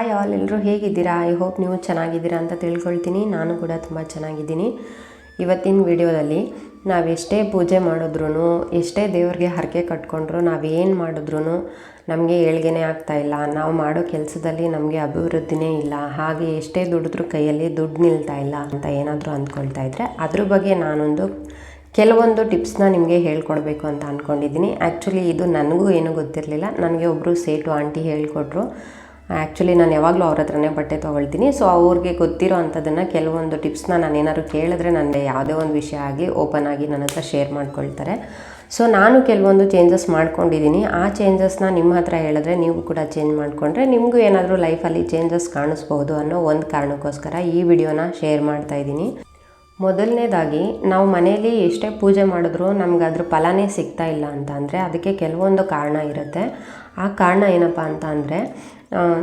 Hi all ಎಲ್ಲರೂ ಹೇಗಿದ್ದೀರಾ? I hope ನೀವು ಚೆನ್ನಾಗಿದ್ದೀರಾ ಅಂತ ತಿಳ್ಕೊಳ್ತೀನಿ. ನಾನು ಕೂಡ ತುಂಬ ಚೆನ್ನಾಗಿದ್ದೀನಿ. ಇವತ್ತಿನ ವಿಡಿಯೋದಲ್ಲಿ ನಾವು ಎಷ್ಟೇ ಪೂಜೆ ಮಾಡಿದ್ರೂ ಎಷ್ಟೇ ದೇವ್ರಿಗೆ ಹರಕೆ ಕಟ್ಕೊಂಡ್ರು ನಾವೇನು ಮಾಡಿದ್ರೂ ನಮಗೆ ಏಳ್ಗೆನೇ ಇಲ್ಲ. ನಾವು ಮಾಡೋ ಕೆಲಸದಲ್ಲಿ ನಮಗೆ ಅಭಿವೃದ್ಧಿನೇ ಇಲ್ಲ. ಹಾಗೆ ಎಷ್ಟೇ ದುಡಿದ್ರೂ ಕೈಯಲ್ಲಿ ದುಡ್ಡು ನಿಲ್ತಾ ಇಲ್ಲ ಅಂತ ಏನಾದರೂ ಅಂದ್ಕೊಳ್ತಾ ಇದ್ದರೆ ಅದ್ರ ಬಗ್ಗೆ ನಾನೊಂದು ಕೆಲವೊಂದು ಟಿಪ್ಸ್ನ ನಿಮಗೆ ಹೇಳ್ಕೊಡ್ಬೇಕು ಅಂತ ಅಂದ್ಕೊಂಡಿದ್ದೀನಿ ಆ್ಯಕ್ಚುಲಿ ಇದು ನನಗೂ ಏನೂ ಗೊತ್ತಿರಲಿಲ್ಲ. ನನಗೆ ಒಬ್ಬರು ಸೇಟು, ಆಂಟಿ ಹೇಳ್ಕೊಟ್ರು. ಆ್ಯಕ್ಚುಲಿ ನಾನು ಯಾವಾಗಲೂ ಅವ್ರ ಹತ್ರನೇ ಬಟ್ಟೆ ತೊಗೊಳ್ತೀನಿ. ಸೊ ಅವ್ರಿಗೆ ಗೊತ್ತಿರೋ ಅಂಥದ್ದನ್ನು ಕೆಲವೊಂದು ಟಿಪ್ಸ್ನ ನಾನು ಏನಾದರೂ ಕೇಳಿದ್ರೆ ನನಗೆ ಯಾವುದೇ ಒಂದು ವಿಷಯ ಆಗಿ ಓಪನ್ ಆಗಿ ನನ್ನ ಹತ್ರ ಶೇರ್ ಮಾಡ್ಕೊಳ್ತಾರೆ. ಸೊ ನಾನು ಕೆಲವೊಂದು ಚೇಂಜಸ್ ಮಾಡ್ಕೊಂಡಿದ್ದೀನಿ. ಆ ಚೇಂಜಸ್ನ ನಿಮ್ಮ ಹತ್ರ ಹೇಳಿದ್ರೆ ನೀವು ಕೂಡ ಚೇಂಜ್ ಮಾಡಿಕೊಂಡ್ರೆ ನಿಮಗೂ ಏನಾದರೂ ಲೈಫಲ್ಲಿ ಚೇಂಜಸ್ ಕಾಣಿಸ್ಬೋದು ಅನ್ನೋ ಒಂದು ಕಾರಣಕ್ಕೋಸ್ಕರ ಈ ವಿಡಿಯೋನ ಶೇರ್ ಮಾಡ್ತಾ ಇದ್ದೀನಿ. ಮೊದಲನೇದಾಗಿ, ನಾವು ಮನೆಯಲ್ಲಿ ಎಷ್ಟೇ ಪೂಜೆ ಮಾಡಿದ್ರೂ ನಮ್ಗೆ ಅದ್ರ ಫಲನೇ ಸಿಗ್ತಾ ಇಲ್ಲ ಅಂತ ಅಂದರೆ ಅದಕ್ಕೆ ಕೆಲವೊಂದು ಕಾರಣ ಇರುತ್ತೆ. ಆ ಕಾರಣ ಏನಪ್ಪ ಅಂತ ಅಂದರೆ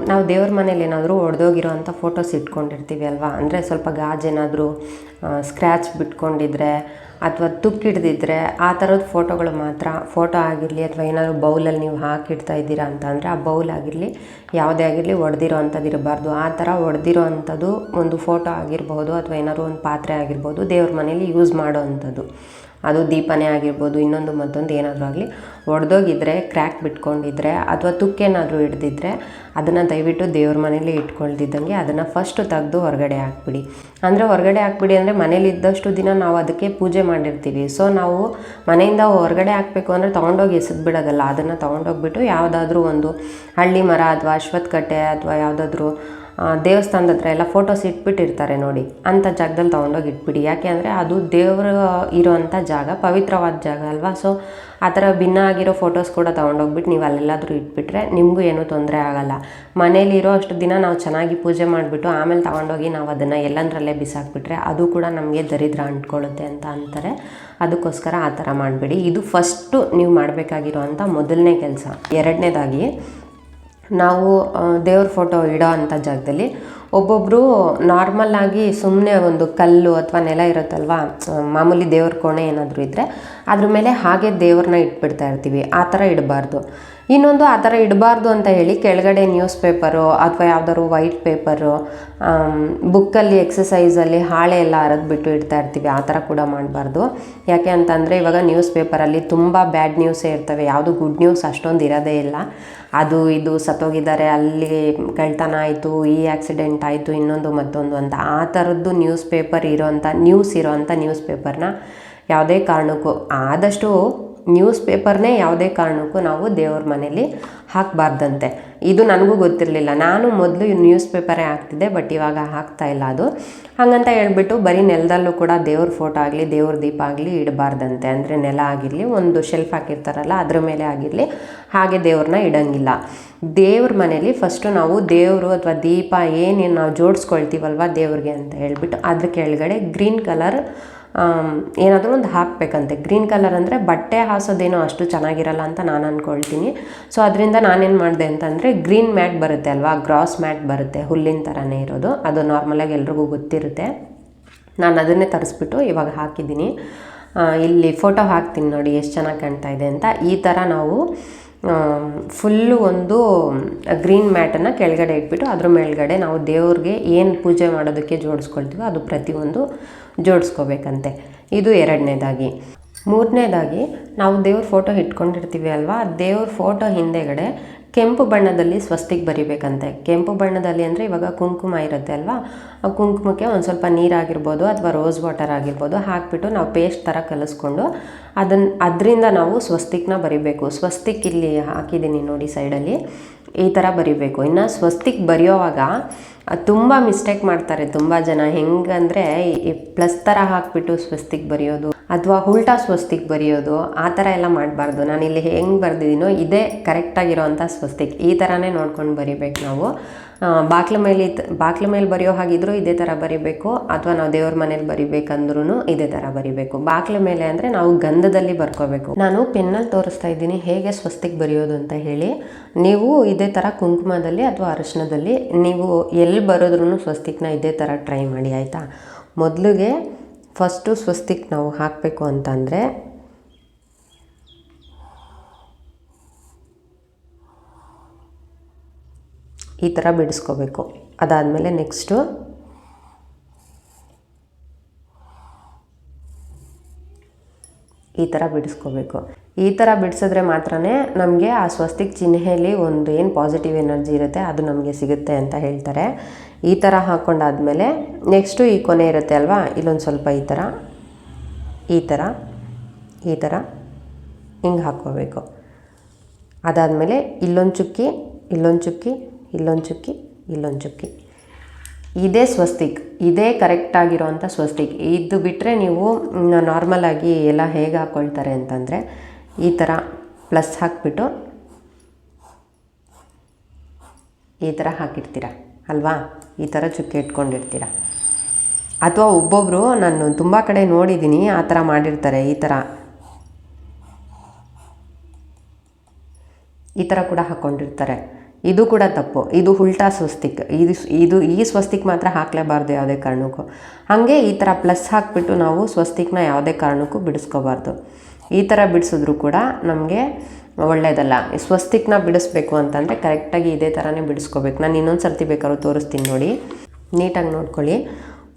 ನಾವು ದೇವ್ರ ಮನೇಲಿ ಏನಾದರೂ ಒಡೆದೋಗಿರೋ ಅಂಥ ಫೋಟೋಸ್ ಇಟ್ಕೊಂಡಿರ್ತೀವಿ ಅಲ್ವಾ? ಅಂದರೆ ಸ್ವಲ್ಪ ಗಾಜೇನಾದರೂ ಸ್ಕ್ರ್ಯಾಚ್ ಬಿಟ್ಕೊಂಡಿದ್ರೆ, ಅಥವಾ ತುಕ್ಕಿಡ್ದಿದ್ರೆ ಆ ಥರದ ಫೋಟೋಗಳು ಮಾತ್ರ ಫೋಟೋ ಆಗಿರಲಿ ಅಥವಾ ಏನಾದರೂ ಬೌಲಲ್ಲಿ ನೀವು ಹಾಕಿಡ್ತಾ ಇದ್ದೀರಾ ಅಂತ ಅಂದರೆ ಆ ಬೌಲ್ ಆಗಿರಲಿ, ಯಾವುದೇ ಆಗಿರಲಿ ಒಡೆದಿರೋ ಅಂಥದ್ದು ಇರಬಾರ್ದು. ಆ ಥರ ಒಡೆದಿರೋ ಅಂಥದ್ದು ಒಂದು ಫೋಟೋ ಆಗಿರ್ಬೋದು ಅಥವಾ ಏನಾದರೂ ಒಂದು ಪಾತ್ರೆ ಆಗಿರ್ಬೋದು ದೇವ್ರ ಮನೇಲಿ ಯೂಸ್ ಮಾಡೋ ಅಂಥದ್ದು. ಅದು ದೀಪನೇ ಆಗಿರ್ಬೋದು, ಇನ್ನೊಂದು ಮತ್ತೊಂದು ಏನಾದರೂ ಆಗಲಿ, ಒಡೆದೋಗಿದ್ರೆ ಕ್ರ್ಯಾಕ್ ಬಿಟ್ಕೊಂಡಿದ್ರೆ ಅಥವಾ ತುಕ್ಕೇನಾದರೂ ಹಿಡ್ದಿದ್ರೆ ಅದನ್ನು ದಯವಿಟ್ಟು ದೇವ್ರ ಮನೇಲಿ ಇಟ್ಕೊಳ್ದಿದ್ದಂಗೆ ಅದನ್ನು ಫಸ್ಟು ತೆಗೆದು ಹೊರಗಡೆ ಹಾಕ್ಬಿಡಿ. ಅಂದರೆ ಹೊರಗಡೆ ಹಾಕ್ಬಿಡಿ ಅಂದರೆ ಮನೇಲಿ ಇದ್ದಷ್ಟು ದಿನ ನಾವು ಅದಕ್ಕೆ ಪೂಜೆ ಮಾಡಿರ್ತೀವಿ. ಸೊ ನಾವು ಮನೆಯಿಂದ ಹೊರಗಡೆ ಹಾಕಬೇಕು ಅಂದರೆ ತೊಗೊಂಡೋಗಿ ಎಸೆದು ಬಿಡೋದಲ್ಲ, ಅದನ್ನು ತೊಗೊಂಡೋಗ್ಬಿಟ್ಟು ಯಾವುದಾದ್ರೂ ಒಂದು ಹಳ್ಳಿ ಮರ ಅಥವಾ ಅಶ್ವತ್ಥಕಟ್ಟೆ ಅಥವಾ ಯಾವುದಾದ್ರೂ ದೇವಸ್ಥಾನದ ಹತ್ರ ಎಲ್ಲ ಫೋಟೋಸ್ ಇಟ್ಬಿಟ್ಟಿರ್ತಾರೆ ನೋಡಿ. ಅಂಥ ಜಾಗದಲ್ಲಿ ತೊಗೊಂಡೋಗಿ ಇಟ್ಬಿಡಿ. ಯಾಕೆ ಅಂದರೆ ಅದು ದೇವರು ಇರೋವಂಥ ಜಾಗ, ಪವಿತ್ರವಾದ ಜಾಗ ಅಲ್ವಾ? ಸೊ ಆ ಥರ ಭಿನ್ನ ಆಗಿರೋ ಫೋಟೋಸ್ ಕೂಡ ತೊಗೊಂಡೋಗ್ಬಿಟ್ಟು ನೀವು ಅಲ್ಲೆಲ್ಲಾದರೂ ಇಟ್ಬಿಟ್ರೆ ನಿಮಗೂ ಏನೂ ತೊಂದರೆ ಆಗೋಲ್ಲ. ಮನೇಲಿರೋ ಅಷ್ಟು ದಿನ ನಾವು ಚೆನ್ನಾಗಿ ಪೂಜೆ ಮಾಡಿಬಿಟ್ಟು ಆಮೇಲೆ ತೊಗೊಂಡೋಗಿ ನಾವು ಅದನ್ನು ಎಲ್ಲಂದ್ರಲ್ಲೇ ಬಿಸಾಕ್ಬಿಟ್ರೆ ಅದು ಕೂಡ ನಮಗೆ ದರಿದ್ರ ಅಂಟ್ಕೊಳ್ಳುತ್ತೆ ಅಂತ ಅಂತಾರೆ. ಅದಕ್ಕೋಸ್ಕರ ಆ ಥರ ಮಾಡಬೇಡಿ. ಇದು ಫಸ್ಟು ನೀವು ಮಾಡಬೇಕಾಗಿರೋ ಮೊದಲನೇ ಕೆಲಸ. ಎರಡನೇದಾಗಿ ನಾವು ದೇವ್ರ ಫೋಟೋ ಇಡೋ ಅಂಥ ಜಾಗದಲ್ಲಿ ಒಬ್ಬೊಬ್ಬರು ನಾರ್ಮಲ್ಲಾಗಿ ಸುಮ್ಮನೆ ಒಂದು ಕಲ್ಲು ಅಥವಾ ನೆಲ ಇರುತ್ತಲ್ವ ಮಾಮೂಲಿ ದೇವ್ರ ಕೋಣೆ ಏನಾದರೂ ಇದ್ದರೆ ಅದ್ರ ಮೇಲೆ ಹಾಗೆ ದೇವ್ರನ್ನ ಇಟ್ಬಿಡ್ತಾ ಇರ್ತೀವಿ, ಆ ಥರ ಇಡಬಾರ್ದು. ಇನ್ನೊಂದು ಆ ಥರ ಇಡಬಾರ್ದು ಅಂತ ಹೇಳಿ ಕೆಳಗಡೆ ನ್ಯೂಸ್ ಪೇಪರು ಅಥವಾ ಯಾವ್ದಾದ್ರು ವೈಟ್ ಪೇಪರು ಬುಕ್ಕಲ್ಲಿ ಎಕ್ಸಸೈಸಲ್ಲಿ ಹಾಳೆ ಎಲ್ಲ ಹರಿದ್ಬಿಟ್ಟು ಇಡ್ತಾ ಇರ್ತೀವಿ, ಆ ಥರ ಕೂಡ ಮಾಡಬಾರ್ದು. ಯಾಕೆ ಅಂತಂದರೆ ಇವಾಗ ನ್ಯೂಸ್ ಪೇಪರಲ್ಲಿ ತುಂಬ ಬ್ಯಾಡ್ ನ್ಯೂಸೇ ಇರ್ತವೆ, ಯಾವುದು ಗುಡ್ ನ್ಯೂಸ್ ಅಷ್ಟೊಂದು ಇರೋದೇ ಇಲ್ಲ. ಅದು ಇದು ಸತ್ತೋಗಿದ್ದಾರೆ, ಅಲ್ಲಿ ಕಳ್ತನ ಆಯಿತು, ಈ ಆಕ್ಸಿಡೆಂಟ್ ಆಯಿತು, ಇನ್ನೊಂದು ಮತ್ತೊಂದು ಅಂತ. ಆ ಥರದ್ದು ನ್ಯೂಸ್ ಪೇಪರ್ ಇರೋವಂಥ ನ್ಯೂಸ್ ಇರೋವಂಥ ನ್ಯೂಸ್ ಪೇಪರ್ನ ಯಾವುದೇ ಕಾರಣಕ್ಕೂ, ಆದಷ್ಟು ನ್ಯೂಸ್ ಪೇಪರ್ನೇ ಯಾವುದೇ ಕಾರಣಕ್ಕೂ ನಾವು ದೇವ್ರ ಮನೇಲಿ ಹಾಕಬಾರ್ದಂತೆ. ಇದು ನನಗೂ ಗೊತ್ತಿರಲಿಲ್ಲ. ನಾನು ಮೊದಲು ನ್ಯೂಸ್ ಪೇಪರೇ ಹಾಕ್ತಿದ್ದೆ, ಬಟ್ ಇವಾಗ ಹಾಕ್ತಾ ಇಲ್ಲ ಅದು. ಹಾಗಂತ ಹೇಳ್ಬಿಟ್ಟು ಬರೀ ನೆಲದಲ್ಲೂ ಕೂಡ ದೇವ್ರ ಫೋಟೋ ಆಗಲಿ, ದೇವ್ರ ದೀಪ ಆಗಲಿ ಇಡಬಾರ್ದಂತೆ. ಅಂದರೆ ನೆಲ ಆಗಿರಲಿ, ಒಂದು ಶೆಲ್ಫ್ ಹಾಕಿರ್ತಾರಲ್ಲ, ಅದ್ರ ಮೇಲೆ ಆಗಿರಲಿ, ಹಾಗೆ ದೇವ್ರನ್ನ ಇಡಂಗಿಲ್ಲ. ದೇವ್ರ ಮನೇಲಿ ಫಸ್ಟು ನಾವು ದೇವರು ಅಥವಾ ದೀಪ ಏನೇನು ನಾವು ಜೋಡಿಸ್ಕೊಳ್ತೀವಲ್ವ ದೇವ್ರಿಗೆ ಅಂತ ಹೇಳ್ಬಿಟ್ಟು ಅದ್ರ ಕೆಳಗಡೆ ಗ್ರೀನ್ ಕಲರ್ ಏನಾದರೂ ಒಂದು ಹಾಕಬೇಕಂತೆ. ಗ್ರೀನ್ ಕಲರ್ ಅಂದರೆ ಬಟ್ಟೆ ಹಾಸೋದೇನೋ ಅಷ್ಟು ಚೆನ್ನಾಗಿರಲ್ಲ ಅಂತ ನಾನು ಅಂದ್ಕೊಳ್ತೀನಿ ಸೊ ಅದರಿಂದ ನಾನೇನು ಮಾಡಿದೆ ಅಂತಂದರೆ ಗ್ರೀನ್ ಮ್ಯಾಟ್ ಬರುತ್ತೆ ಅಲ್ವಾ? ಗ್ರಾಸ್ ಮ್ಯಾಟ್ ಬರುತ್ತೆ ಹುಲ್ಲಿನ ಥರನೇ ಇರೋದು. ಅದು ನಾರ್ಮಲಾಗಿ ಎಲ್ರಿಗೂ ಗೊತ್ತಿರುತ್ತೆ. ನಾನು ಅದನ್ನೇ ತರಿಸ್ಬಿಟ್ಟು ಇವಾಗ ಹಾಕಿದ್ದೀನಿ. ಇಲ್ಲಿ ಫೋಟೋ ಹಾಕ್ತೀನಿ ನೋಡಿ ಎಷ್ಟು ಚೆನ್ನಾಗಿ ಕಾಣ್ತಾ ಇದೆ ಅಂತ. ಈ ಥರ ನಾವು ಫುಲ್ಲು ಒಂದು ಗ್ರೀನ್ ಮ್ಯಾಟನ್ನು ಕೆಳಗಡೆ ಇಟ್ಬಿಟ್ಟು ಅದ್ರ ಮೇಲ್ಗಡೆ ನಾವು ದೇವ್ರಿಗೆ ಏನು ಪೂಜೆ ಮಾಡೋದಕ್ಕೆ ಜೋಡಿಸ್ಕೊಳ್ತೀವೋ ಅದು ಪ್ರತಿಯೊಂದು ಜೋಡಿಸ್ಕೋಬೇಕಂತೆ. ಇದು ಎರಡನೇದಾಗಿ. ಮೂರನೇದಾಗಿ, ನಾವು ದೇವ್ರ ಫೋಟೋ ಇಟ್ಕೊಂಡಿರ್ತೀವಿ ಅಲ್ವಾ? ದೇವ್ರ ಫೋಟೋ ಹಿಂದೆಗಡೆ ಕೆಂಪು ಬಣ್ಣದಲ್ಲಿ ಸ್ವಸ್ತಿಗೆ ಬರಿಬೇಕಂತೆ. ಕೆಂಪು ಬಣ್ಣದಲ್ಲಿ ಅಂದರೆ ಇವಾಗ ಕುಂಕುಮ ಇರುತ್ತೆ ಅಲ್ವಾ? ಆ ಕುಂಕುಮಕ್ಕೆ ಒಂದು ಸ್ವಲ್ಪ ನೀರಾಗಿರ್ಬೋದು ಅಥವಾ ರೋಸ್ ವಾಟರ್ ಆಗಿರ್ಬೋದು ಹಾಕಿಬಿಟ್ಟು ನಾವು ಪೇಸ್ಟ್ ಥರ ಕಲಿಸ್ಕೊಂಡು ಅದನ್ನು ಅದರಿಂದ ನಾವು ಸ್ವಸ್ತಿಕ್ನ ಬರಿಬೇಕು. ಸ್ವಸ್ತಿಕ್ ಇಲ್ಲಿ ಹಾಕಿದ್ದೀನಿ ನೋಡಿ ಸೈಡಲ್ಲಿ. ಈ ಥರ ಬರಿಬೇಕು. ಇನ್ನು ಸ್ವಸ್ತಿಕ್ ಬರೆಯೋವಾಗ ತುಂಬ ಮಿಸ್ಟೇಕ್ ಮಾಡ್ತಾರೆ ತುಂಬ ಜನ. ಹೆಂಗಂದರೆ ಪ್ಲಸ್ ಥರ ಹಾಕ್ಬಿಟ್ಟು ಸ್ವಸ್ತಿಗೆ ಬರೆಯೋದು, ಅಥವಾ ಉಲ್ಟಾ ಸ್ವಸ್ತಿಗೆ ಬರೆಯೋದು, ಆ ಥರ ಎಲ್ಲ ಮಾಡಬಾರ್ದು. ನಾನು ಇಲ್ಲಿ ಹೆಂಗೆ ಬರೆದಿದ್ದೀನೋ ಇದೇ ಕರೆಕ್ಟಾಗಿರೋವಂಥ ಸ್ವಸ್ತಿಕ್ ಈ ಥರನೇ ನೋಡ್ಕೊಂಡು ಬರಿಬೇಕು ನಾವು. ಬಾಕ್ಲ ಮೇಲೆ ಬಾಕ್ಲ ಮೇಲೆ ಬರೆಯೋ ಹಾಗಿದ್ರೂ ಇದೇ ಥರ ಬರಿಬೇಕು, ಅಥವಾ ನಾವು ದೇವ್ರ ಮನೇಲಿ ಬರಿಬೇಕಂದ್ರೂ ಇದೇ ಥರ ಬರಿಬೇಕು. ಬಾಕ್ಲ ಮೇಲೆ ಅಂದರೆ ನಾವು ಗಂಧದಲ್ಲಿ ಬರ್ಕೋಬೇಕು. ನಾನು ಪೆನ್ನಲ್ಲಿ ತೋರಿಸ್ತಾ ಇದ್ದೀನಿ, ಹೇಗೆ ಸ್ವಸ್ತಿಗೆ ಬರೆಯೋದು ಅಂತ ಹೇಳಿ. ನೀವು ಇದೇ ಥರ ಕುಂಕುಮದಲ್ಲಿ ಅಥವಾ ಅರಶಿನದಲ್ಲಿ ನೀವು ಎಲ್ಲಿ ಬರೋದ್ರೂ ಸ್ವಸ್ತಿಕ್ನ ಇದೇ ಥರ ಟ್ರೈ ಮಾಡಿ, ಆಯಿತಾ? ಮೊದಲಿಗೆ ಫಸ್ಟು ಸ್ವಸ್ತಿಕ್ ನಾವು ಹಾಕಬೇಕು ಅಂತಂದರೆ ಈ ಥರ ಬಿಡಿಸ್ಕೋಬೇಕು. ಅದಾದಮೇಲೆ ನೆಕ್ಸ್ಟು ಈ ಥರ ಬಿಡಿಸ್ಕೋಬೇಕು. ಈ ಥರ ಬಿಡಿಸಿದ್ರೆ ಮಾತ್ರ ನಮಗೆ ಆ ಸ್ವಸ್ತಿಕ್ ಚಿಹ್ನೆಯಲ್ಲಿ ಒಂದು ಏನು ಪಾಸಿಟಿವ್ ಎನರ್ಜಿ ಇರುತ್ತೆ ಅದು ನಮಗೆ ಸಿಗುತ್ತೆ ಅಂತ ಹೇಳ್ತಾರೆ. ಈ ಥರ ಹಾಕ್ಕೊಂಡಾದಮೇಲೆ ನೆಕ್ಸ್ಟು ಈ ಕೊನೆ ಇರುತ್ತೆ ಅಲ್ವಾ? ಇಲ್ಲೊಂದು ಸ್ವಲ್ಪ ಈ ಥರ ಈ ಥರ ಈ ಥರ ಹಿಂಗೆ ಹಾಕ್ಕೋಬೇಕು. ಅದಾದಮೇಲೆ ಇಲ್ಲೊಂದು ಚುಕ್ಕಿ ಇಲ್ಲೊಂದು ಚುಕ್ಕಿ ಇಲ್ಲೊಂದು ಚುಕ್ಕಿ ಇಲ್ಲೊಂದು ಚುಕ್ಕಿ. ಇದೇ ಸ್ವಸ್ತಿಕ್, ಇದೇ ಕರೆಕ್ಟಾಗಿರೋವಂಥ ಸ್ವಸ್ತಿಕ್. ಇದು ಬಿಟ್ಟರೆ ನೀವು ನಾರ್ಮಲಾಗಿ ಎಲ್ಲ ಹೇಗೆ ಹಾಕ್ಕೊಳ್ತಾರೆ ಅಂತಂದರೆ, ಈ ಥರ ಪ್ಲಸ್ ಹಾಕ್ಬಿಟ್ಟು ಈ ಥರ ಹಾಕಿರ್ತೀರ, ಅಲ್ವಾ? ಈ ಥರ ಚುಕ್ಕಿ ಇಟ್ಕೊಂಡಿರ್ತೀರ. ಅಥವಾ ಒಬ್ಬೊಬ್ಬರು ನಾನು ತುಂಬ ಕಡೆ ನೋಡಿದ್ದೀನಿ ಆ ಥರ ಮಾಡಿರ್ತಾರೆ, ಈ ಥರ ಈ ಥರ ಕೂಡ ಹಾಕ್ಕೊಂಡಿರ್ತಾರೆ ಇದು ಕೂಡ ತಪ್ಪು. ಇದು ಉಲ್ಟಾ ಸ್ವಸ್ತಿಕ್. ಇದು ಇದು ಈ ಸ್ವಸ್ತಿಕ್ ಮಾತ್ರ ಹಾಕಲೇಬಾರ್ದು ಯಾವುದೇ ಕಾರಣಕ್ಕೂ. ಹಾಗೆ ಈ ಥರ ಪ್ಲಸ್ ಹಾಕಿಬಿಟ್ಟು ನಾವು ಸ್ವಸ್ತಿಕ್ನ ಯಾವುದೇ ಕಾರಣಕ್ಕೂ ಬಿಡಿಸ್ಕೋಬಾರ್ದು. ಈ ಥರ ಬಿಡಿಸಿದ್ರು ಕೂಡ ನಮಗೆ ಒಳ್ಳೆಯದಲ್ಲ ಸ್ವಸ್ತಿಕ್ನ ಬಿಡಿಸ್ಬೇಕು ಅಂತಂದರೆ ಕರೆಕ್ಟಾಗಿ ಇದೇ ಥರನೇ ಬಿಡಿಸ್ಕೋಬೇಕು. ನಾನು ಇನ್ನೊಂದು ಸರ್ತಿ ಬೇಕಾದ್ರೂ ತೋರಿಸ್ತೀನಿ ನೋಡಿ. ನೀಟಾಗಿ ನೋಡ್ಕೊಳ್ಳಿ.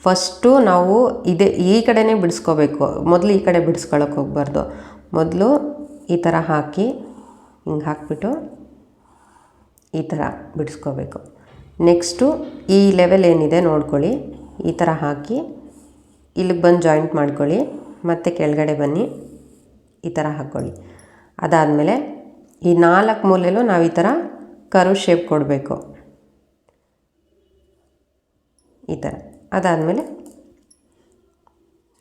ಫಸ್ಟು ನಾವು ಇದೇ, ಈ ಕಡೆನೇ ಬಿಡಿಸ್ಕೋಬೇಕು. ಮೊದಲು ಈ ಕಡೆ ಬಿಡಿಸ್ಕೊಳಕ್ಕೆ ಹೋಗ್ಬಾರ್ದು. ಮೊದಲು ಈ ಥರ ಹಾಕಿ ಹಿಂಗೆ ಹಾಕ್ಬಿಟ್ಟು ಈ ಥರ ಬಿಡಿಸ್ಕೋಬೇಕು. ನೆಕ್ಸ್ಟು ಈ ಲೆವೆಲ್ ಏನಿದೆ ನೋಡ್ಕೊಳ್ಳಿ. ಈ ಥರ ಹಾಕಿ ಇಲ್ಲಿಗೆ ಬಂದು ಜಾಯಿಂಟ್ ಮಾಡ್ಕೊಳ್ಳಿ. ಮತ್ತು ಕೆಳಗಡೆ ಬನ್ನಿ. ಈ ಥರ ಹಾಕ್ಕೊಳ್ಳಿ. ಅದಾದಮೇಲೆ ಈ ನಾಲ್ಕು ಮೂಲೆಯಲ್ಲೂ ನಾವು ಈ ಥರ ಕರು ಶೇಪ್ ಕೊಡಬೇಕು. ಈ ಥರ. ಅದಾದಮೇಲೆ